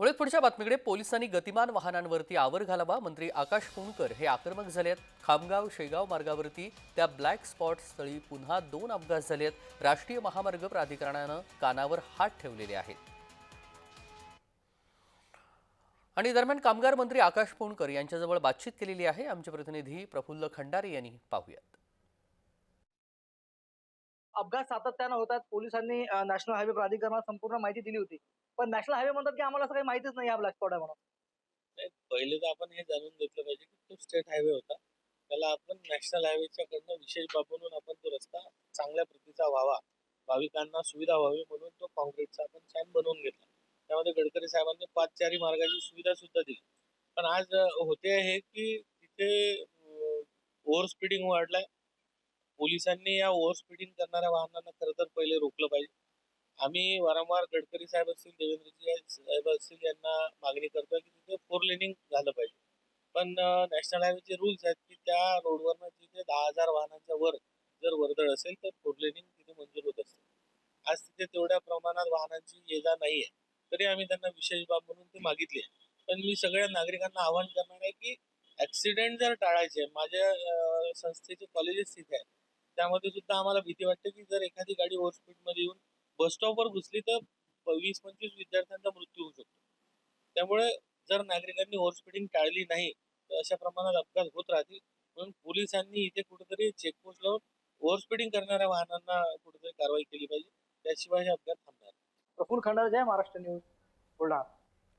पुढे पुढच्या बातमीकडे पोलिसांनी गतिमान वाहनांवरती आवर घालावा. मंत्री आकाश पुणकर हे आक्रमक झाले आहेत खामगाव शेगाव मार्गावरती त्या ब्लॅक स्पॉट स्थळी पुन्हा दोन अपघात झाले आहेत राष्ट्रीय महामार्ग प्राधिकरणानं कानावर हात ठेवलेले आहेत. आणि दरम्यान कामगार मंत्री आकाश पुणकर यांच्याजवळ बातचीत केलेली आहे. आमचे प्रतिनिधी प्रफुल्ल खंडारे यांनी पाहूयात. अपघात सातत्यानं होतात. पोलिसांनी नॅशनल हायवे प्राधिकरणाला संपूर्ण माहिती दिली होती. पण नॅशनल हायवे म्हणतात की आम्हाला असं काही माहितीच नाही हा ब्लॅक स्पॉट आहे म्हणून. पहिले तर आपण हे जाणून घेतलं पाहिजे की तो स्टेट हायवे होता. त्याला आपण नॅशनल हायवेच्या कडनं विशेष बाबून आपण तो रस्ता चांगल्या प्रतीचा व्हावा. भाविकांना सुविधा व्हावी म्हणून तो काँक्रीटचा आपण छान बनवून घेतला. त्यामध्ये गडकरी साहेबांनी पाच चारी मार्गाची सुविधा सुद्धा दिली. पण आज होते आहे की तिथे ओव्हर स्पीडिंग वाढलाय. पोलिसांनी या ओव्हर स्पीडिंग करणाऱ्या वाहनांना खरं तर पहिले रोखलं पाहिजे. आम्ही वारंवार गडकरी साहेब असतील देवेंद्रजी साहेब असतील यांना मागणी करतोय की तिथे फोर लेनिंग झालं पाहिजे. पण नॅशनल हायवेचे रूल्स आहेत की त्या रोडवरनं तिथे दहा हजार वाहनांच्या वर जर वर्दळ असेल तर फोर लेनिंग तिथे मंजूर होत असते. आज तिथे तेवढ्या प्रमाणात वाहनांची ये जा नाही आहे. तरी आम्ही त्यांना विशेष बाब म्हणून ती मागितली आहे. पण मी सगळ्या नागरिकांना आवाहन करणार आहे की ऍक्सिडेंट जर टाळायचे माझ्या संस्थेचे कॉलेजेस तिथे आहेत. त्यामध्ये सुद्धा आम्हाला भीती वाटते की जर एखादी गाडी ओव्हर स्पीडमध्ये येऊन बस स्टॉपवर घुसली तर वीस पंचवीस विद्यार्थ्यांचा मृत्यू होऊ शकतो. त्यामुळे जर नागरिकांनी ओव्हर स्पीडिंग टाळली नाही तर अशा प्रमाणात अपघात होत राहतील. म्हणून पोलिसांनी इथे कुठेतरी चेकपोस्ट लावून ओव्हर स्पीडिंग करणाऱ्या वाहनांना कुठेतरी कारवाई केली पाहिजे. त्याशिवाय हे अपघात थांबणार प्रफुल खंडार खंडारे जय महाराष्ट्र न्यूज बुलढाणा.